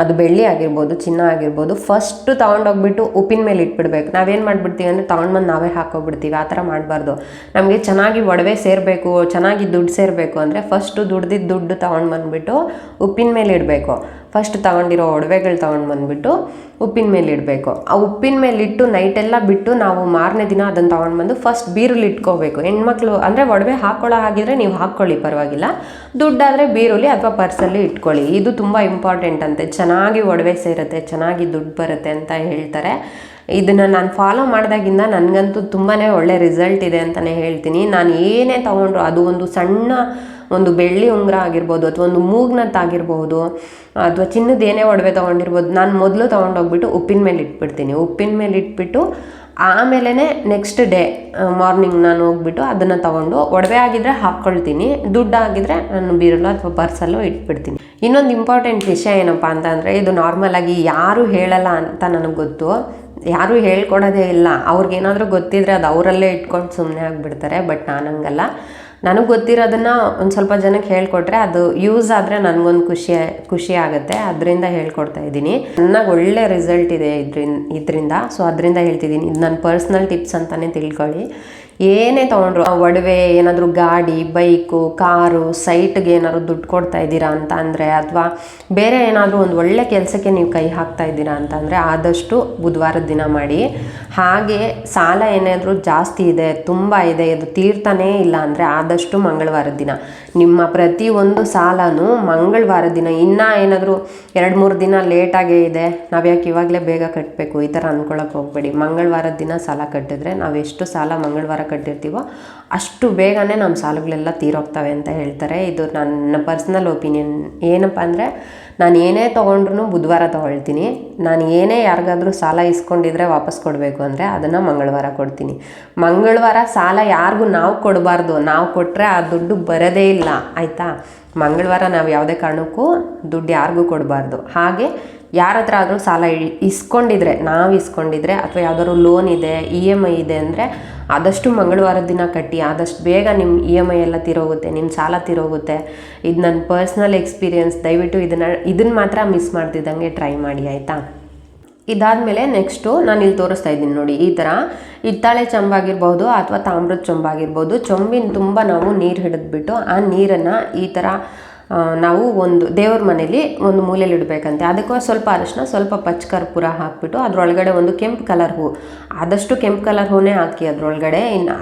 ಅದು ಬೆಳ್ಳಿ ಆಗಿರ್ಬೋದು, ಚಿನ್ನ ಆಗಿರ್ಬೋದು ಫಸ್ಟು ತೊಗೊಂಡೋಗ್ಬಿಟ್ಟು ಉಪ್ಪಿನ ಮೇಲೆ ಇಟ್ಬಿಡ್ಬೇಕು. ನಾವೇನು ಮಾಡ್ಬಿಡ್ತೀವಿ ಅಂದರೆ ತೊಗೊಂಡ್ಬಂದು ನಾವೇ ಹಾಕೋಬಿಡ್ತೀವಿ. ಆ ಥರ ಮಾಡಬಾರ್ದು. ನಮಗೆ ಚೆನ್ನಾಗಿ ಒಡವೆ ಸೇರಬೇಕು, ಚೆನ್ನಾಗಿ ದುಡ್ಡು ಸೇರಬೇಕು ಅಂದರೆ ಫಸ್ಟು ದುಡ್ದಿದ್ದ ದುಡ್ಡು ತೊಗೊಂಡು ಬಂದುಬಿಟ್ಟು ಉಪ್ಪಿನ ಮೇಲೆ ಇಡಬೇಕು. ಫಸ್ಟ್ ತಗೊಂಡಿರೋ ಒಡವೆಗಳು ತೊಗೊಂಡು ಬಂದುಬಿಟ್ಟು ಉಪ್ಪಿನ ಮೇಲೆ ಇಡಬೇಕು. ಆ ಉಪ್ಪಿನ ಮೇಲೆ ಇಟ್ಟು ನೈಟೆಲ್ಲ ಬಿಟ್ಟು ನಾವು ಮಾರನೇ ದಿನ ಅದನ್ನು ತೊಗೊಂಡು ಬಂದು ಫಸ್ಟ್ ಬೀರುಲಿ ಇಟ್ಕೋಬೇಕು. ಹೆಣ್ಮಕ್ಳು ಅಂದರೆ ಒಡವೆ ಹಾಕೊಳ್ಳೋ ಹಾಗಿದ್ರೆ ನೀವು ಹಾಕ್ಕೊಳ್ಳಿ ಪರವಾಗಿಲ್ಲ. ದುಡ್ಡಾದರೆ ಬೀರುಲಿ ಅಥವಾ ಪರ್ಸಲ್ಲಿ ಇಟ್ಕೊಳ್ಳಿ. ಇದು ತುಂಬ ಇಂಪಾರ್ಟೆಂಟ್ ಅಂತೆ. ಚೆನ್ನಾಗಿ ಒಡವೆ ಸೇರುತ್ತೆ, ಚೆನ್ನಾಗಿ ದುಡ್ಡು ಬರುತ್ತೆ ಅಂತ ಹೇಳ್ತಾರೆ. ಇದನ್ನು ನಾನು ಫಾಲೋ ಮಾಡಿದಾಗಿಂದ ನನಗಂತೂ ತುಂಬಾ ಒಳ್ಳೆ ರಿಸಲ್ಟ್ ಇದೆ ಅಂತಲೇ ಹೇಳ್ತೀನಿ. ನಾನು ಏನೇ ತೊಗೊಂಡ್ರು ಅದು ಒಂದು ಸಣ್ಣ ಒಂದು ಬೆಳ್ಳಿ ಉಂಗುರ ಆಗಿರ್ಬೋದು ಅಥವಾ ಒಂದು ಮೂಗ್ನದ್ದು ಆಗಿರ್ಬೋದು, ಅಥವಾ ಚಿನ್ನದ ಏನೇ ಒಡವೆ ತೊಗೊಂಡಿರ್ಬೋದು, ನಾನು ಮೊದಲು ತೊಗೊಂಡೋಗ್ಬಿಟ್ಟು ಉಪ್ಪಿನ ಮೇಲೆ ಇಟ್ಬಿಡ್ತೀನಿ. ಉಪ್ಪಿನ ಮೇಲೆ ಇಟ್ಬಿಟ್ಟು ಆಮೇಲೆ ನೆಕ್ಸ್ಟ್ ಡೇ ಮಾರ್ನಿಂಗ್ ನಾನು ಹೋಗ್ಬಿಟ್ಟು ಅದನ್ನು ತಗೊಂಡು ಒಡವೆ ಆಗಿದ್ರೆ ಹಾಕ್ಕೊಳ್ತೀನಿ, ದುಡ್ಡು ಆಗಿದ್ರೆ ನಾನು ಬೀರಲ್ಲೋ ಅಥವಾ ಪರ್ಸಲ್ಲೋ ಇಟ್ಬಿಡ್ತೀನಿ. ಇನ್ನೊಂದು ಇಂಪಾರ್ಟೆಂಟ್ ವಿಷಯ ಏನಪ್ಪ ಅಂತ ಅಂದರೆ ಇದು ನಾರ್ಮಲಾಗಿ ಯಾರು ಹೇಳಲ್ಲ ಅಂತ ನನಗೆ ಗೊತ್ತು. ಯಾರೂ ಹೇಳ್ಕೊಡೋದೇ ಇಲ್ಲ. ಅವ್ರಿಗೇನಾದರೂ ಗೊತ್ತಿದ್ರೆ ಅದು ಅವರಲ್ಲೇ ಇಟ್ಕೊಂಡು ಸುಮ್ಮನೆ ಆಗಿಬಿಡ್ತಾರೆ ಬಟ್ ನಾನು ಹಂಗಲ್ಲ ನನಗೆ ಗೊತ್ತಿರೋದನ್ನು ಒಂದು ಸ್ವಲ್ಪ ಜನಕ್ಕೆ ಹೇಳ್ಕೊಟ್ರೆ ಅದು ಯೂಸ್ ಆದರೆ ನನಗೊಂದು ಖುಷಿ ಖುಷಿ ಆಗುತ್ತೆ. ಅದರಿಂದ ಹೇಳ್ಕೊಡ್ತಾ ಇದ್ದೀನಿ. ಚೆನ್ನಾಗಿ ಒಳ್ಳೆ ರಿಸಲ್ಟ್ ಇದೆ ಇದ್ರಿಂದ ಇದರಿಂದ. ಸೊ ಅದರಿಂದ ಹೇಳ್ತಿದ್ದೀನಿ. ಇದು ನನ್ನ ಪರ್ಸ್ನಲ್ ಟಿಪ್ಸ್ ಅಂತಲೇ ತಿಳ್ಕೊಳ್ಳಿ. ಏನೇ ತೊಗೊಂಡ್ರು ಒಡವೆ, ಏನಾದರೂ ಗಾಡಿ, ಬೈಕು, ಕಾರು, ಸೈಟ್ಗೆ ಏನಾದ್ರು ದುಡ್ಡು ಕೊಡ್ತಾ ಇದ್ದೀರಾ ಅಂತ ಅಂದರೆ ಅಥವಾ ಬೇರೆ ಏನಾದರೂ ಒಂದು ಒಳ್ಳೆ ಕೆಲಸಕ್ಕೆ ನೀವು ಕೈ ಹಾಕ್ತಾ ಇದ್ದೀರಾ ಅಂತ ಅಂದರೆ ಆದಷ್ಟು ಬುಧವಾರದ ದಿನ ಮಾಡಿ. ಹಾಗೆ ಸಾಲ ಏನಾದರೂ ಜಾಸ್ತಿ ಇದೆ, ತುಂಬ ಇದೆ ಅದು ತೀರ್ತಾನೇ ಇಲ್ಲ ಅಂದರೆ ಆದಷ್ಟು ಮಂಗಳವಾರದ ದಿನ. ನಿಮ್ಮ ಪ್ರತಿಯೊಂದು ಸಾಲನೂ ಮಂಗಳವಾರ ದಿನ, ಇನ್ನೂ ಏನಾದರೂ ಎರಡು ಮೂರು ದಿನ ಲೇಟಾಗೇ ಇದೆ, ನಾವು ಯಾಕೆ ಇವಾಗಲೇ ಬೇಗ ಕಟ್ಟಬೇಕು ಈ ಥರ ಅಂದ್ಕೊಳಕ್ಕೆ ಹೋಗಬೇಡಿ. ಮಂಗಳವಾರ ದಿನ ಸಾಲ ಕಟ್ಟಿದ್ರೆ ನಾವು ಎಷ್ಟು ಸಾಲ ಮಂಗಳವಾರ ಕಟ್ಟಿರ್ತೀವೋ ಅಷ್ಟು ಬೇಗನೆ ನಮ್ಮ ಸಾಲಗಳೆಲ್ಲ ತೀರೋಗ್ತವೆ ಅಂತ ಹೇಳ್ತಾರೆ. ಇದು ನನ್ನ ಪರ್ಸ್ನಲ್ ಒಪಿನಿಯನ್ ಏನಪ್ಪ ಅಂದರೆ ನಾನು ಏನೇ ತೊಗೊಂಡ್ರು ಬುಧವಾರ ತೊಗೊಳ್ತೀನಿ. ನಾನು ಏನೇ ಯಾರಿಗಾದರೂ ಸಾಲ ಇಸ್ಕೊಂಡಿದ್ರೆ ವಾಪಸ್ ಕೊಡಬೇಕು ಅಂದರೆ ಅದನ್ನು ಮಂಗಳವಾರ ಕೊಡ್ತೀನಿ. ಮಂಗಳವಾರ ಸಾಲ ಯಾರಿಗೂ ನಾವು ಕೊಡಬಾರ್ದು. ನಾವು ಕೊಟ್ಟರೆ ಆ ದುಡ್ಡು ಬರೋದೇ ಇಲ್ಲ. ಆಯಿತಾ? ಮಂಗಳವಾರ ನಾವು ಯಾವುದೇ ಕಾರಣಕ್ಕೂ ದುಡ್ಡು ಯಾರಿಗೂ ಕೊಡಬಾರ್ದು. ಹಾಗೆ ಯಾರ ಆದರೂ ಸಾಲ ಇಸ್ಕೊಂಡಿದ್ರೆ, ನಾವು ಇಸ್ಕೊಂಡಿದ್ರೆ ಅಥವಾ ಯಾವ್ದಾದ್ರು ಲೋನ್ ಇದೆ ಇ ಎಂ ಐ ಇದೆ ಅಂದರೆ ಆದಷ್ಟು ಮಂಗಳವಾರದ ದಿನ ಕಟ್ಟಿ, ಆದಷ್ಟು ಬೇಗ ನಿಮ್ಮ ಇ ಎಂ ಐ ಎಲ್ಲ ತಿರೋಗುತ್ತೆ ನಿಮ್ಮ ಸಾಲ ತಿರೋಗುತ್ತೆ. ಇದು ನನ್ನ ಪರ್ಸ್ನಲ್ ಎಕ್ಸ್ಪೀರಿಯನ್ಸ್ ದಯವಿಟ್ಟು ಇದನ್ನು ಇದನ್ನು ಮಾತ್ರ ಮಿಸ್ ಮಾಡ್ತಿದ್ದಂಗೆ ಟ್ರೈ ಮಾಡಿ, ಆಯಿತಾ? ಇದಾದಮೇಲೆ ನೆಕ್ಸ್ಟು ನಾನು ಇಲ್ಲಿ ತೋರಿಸ್ತಾ ಇದ್ದೀನಿ ನೋಡಿ, ಈ ಥರ ಹಿತ್ತಾಳೆ ಚೊಂಬಾಗಿರ್ಬೋದು ಅಥವಾ ತಾಮ್ರದ ಚೊಂಬಾಗಿರ್ಬೋದು, ಚೊಂಬಿನ ತುಂಬ ನಾವು ನೀರು ಹಿಡಿದ್ಬಿಟ್ಟು ಆ ನೀರನ್ನು ಈ ಥರ ನಾವು ಒಂದು ದೇವ್ರ ಮನೇಲಿ ಒಂದು ಮೂಲೆಯಲ್ಲಿ ಇಡಬೇಕಂತೆ. ಅದಕ್ಕೆ ಸ್ವಲ್ಪ ಅರಶಿನ, ಸ್ವಲ್ಪ ಪಚ್ಚ ಕರ್ಪೂರ ಹಾಕ್ಬಿಟ್ಟು ಅದರೊಳಗಡೆ ಒಂದು ಕೆಂಪು ಕಲರ್ ಹೂ. ಆದಷ್ಟು ಕೆಂಪು ಕಲರ್ ಹೂವೇ ಹಾಕಿ ಅದರೊಳಗಡೆ. ಇನ್ನು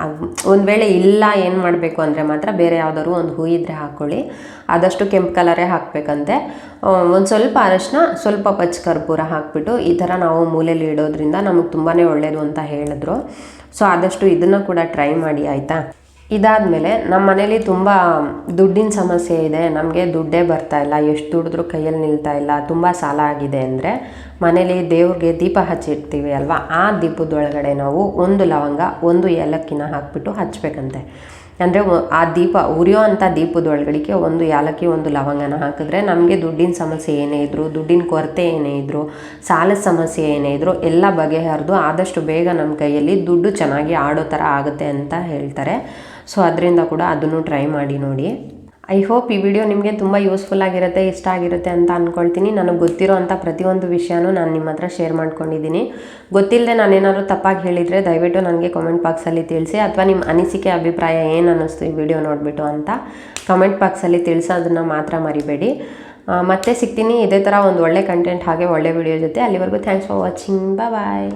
ಒಂದು ವೇಳೆ ಇಲ್ಲ ಏನು ಮಾಡಬೇಕು ಅಂದರೆ ಮಾತ್ರ ಬೇರೆ ಯಾವ್ದಾದ್ರು ಒಂದು ಹೂ ಇದ್ದರೆ ಹಾಕ್ಕೊಳ್ಳಿ ಆದಷ್ಟು ಕೆಂಪು ಕಲರೇ ಹಾಕಬೇಕಂತೆ. ಒಂದು ಸ್ವಲ್ಪ ಅರಶಿನ, ಸ್ವಲ್ಪ ಪಚ್ಚ ಕರ್ಪೂರ ಹಾಕ್ಬಿಟ್ಟು ಈ ಥರ ನಾವು ಮೂಲೆಯಲ್ಲಿ ಇಡೋದ್ರಿಂದ ನಮಗೆ ತುಂಬಾ ಒಳ್ಳೆಯದು ಅಂತ ಹೇಳಿದ್ರು. ಸೊ ಆದಷ್ಟು ಇದನ್ನು ಕೂಡ ಟ್ರೈ ಮಾಡಿ, ಆಯಿತಾ? ಇದಾದಮೇಲೆ ನಮ್ಮ ಮನೇಲಿ ತುಂಬ ದುಡ್ಡಿನ ಸಮಸ್ಯೆ ಇದೆ. ನಮಗೆ ದುಡ್ಡೇ ಬರ್ತಾ ಇಲ್ಲ. ಎಷ್ಟು ದುಡಿದ್ರೂ ಕೈಯಲ್ಲಿ ನಿಲ್ತಾ ಇಲ್ಲ. ತುಂಬ ಸಾಲ ಆಗಿದೆ ಅಂದರೆ ಮನೇಲಿ ದೇವ್ರಿಗೆ ದೀಪ ಹಚ್ಚಿರ್ತೀವಿ ಅಲ್ವಾ? ಆ ದೀಪದೊಳಗಡೆ ನಾವು ಒಂದು ಲವಂಗ, ಒಂದು ಏಲಕ್ಕಿನ ಹಾಕ್ಬಿಟ್ಟು ಹಚ್ಚಬೇಕಂತೆ ಅಂದರೆ ಆ ದೀಪ ಉರಿಯೋ ಅಂಥ ದೀಪದೊಳಗಡಿಗೆ ಒಂದು ಯಾಲಕ್ಕಿ ಒಂದು ಲವಂಗನ ಹಾಕಿದ್ರೆ ನಮಗೆ ದುಡ್ಡಿನ ಸಮಸ್ಯೆ ಏನೇ ಇದ್ದರೂ ದುಡ್ಡಿನ ಕೊರತೆ ಏನೇ ಇದ್ದರೂ ಸಾಲದ ಸಮಸ್ಯೆ ಏನೇ ಇದ್ದರೂ ಎಲ್ಲ ಬಗೆಹರಿದು ಆದಷ್ಟು ಬೇಗ ನಮ್ಮ ಕೈಯಲ್ಲಿ ದುಡ್ಡು ಚೆನ್ನಾಗಿ ಆಡೋ ಥರ ಆಗುತ್ತೆ ಅಂತ ಹೇಳ್ತಾರೆ. ಸೊ ಅದರಿಂದ ಕೂಡ ಅದನ್ನು ಟ್ರೈ ಮಾಡಿ ನೋಡಿ. ಐ ಹೋಪ್ ಈ ವಿಡಿಯೋ ನಿಮಗೆ ತುಂಬ ಯೂಸ್ಫುಲ್ ಆಗಿರುತ್ತೆ, ಇಷ್ಟ ಆಗಿರುತ್ತೆ ಅಂತ ಅಂದ್ಕೊಳ್ತೀನಿ ನನಗೆ ಗೊತ್ತಿರೋ ಅಂಥ ಪ್ರತಿಯೊಂದು ವಿಷಯನೂ ನಾನು ನಿಮ್ಮ ಹತ್ರ ಶೇರ್ ಮಾಡ್ಕೊಂಡಿದ್ದೀನಿ. ಗೊತ್ತಿಲ್ಲದೆ ನಾನೇನಾದರೂ ತಪ್ಪಾಗಿ ಹೇಳಿದರೆ ದಯವಿಟ್ಟು ನನಗೆ ಕಾಮೆಂಟ್ ಬಾಕ್ಸಲ್ಲಿ ತಿಳಿಸಿ, ಅಥವಾ ನಿಮ್ಮ ಅನಿಸಿಕೆ, ಅಭಿಪ್ರಾಯ ಏನು ಅನ್ನಿಸ್ತು ಈ ವಿಡಿಯೋ ನೋಡಿಬಿಟ್ಟು ಅಂತ ಕಮೆಂಟ್ ಬಾಕ್ಸಲ್ಲಿ ತಿಳಿಸೋದನ್ನು ಮಾತ್ರ ಮರಿಬೇಡಿ. ಮತ್ತೆ ಸಿಗ್ತೀನಿ ಇದೇ ಥರ ಒಂದು ಒಳ್ಳೆ ಕಂಟೆಂಟ್ ಹಾಗೆ ಒಳ್ಳೆ ವಿಡಿಯೋ ಜೊತೆ. ಅಲ್ಲಿವರೆಗೂ ಥ್ಯಾಂಕ್ಸ್ ಫಾರ್ ವಾಚಿಂಗ್ ಬಾಯ್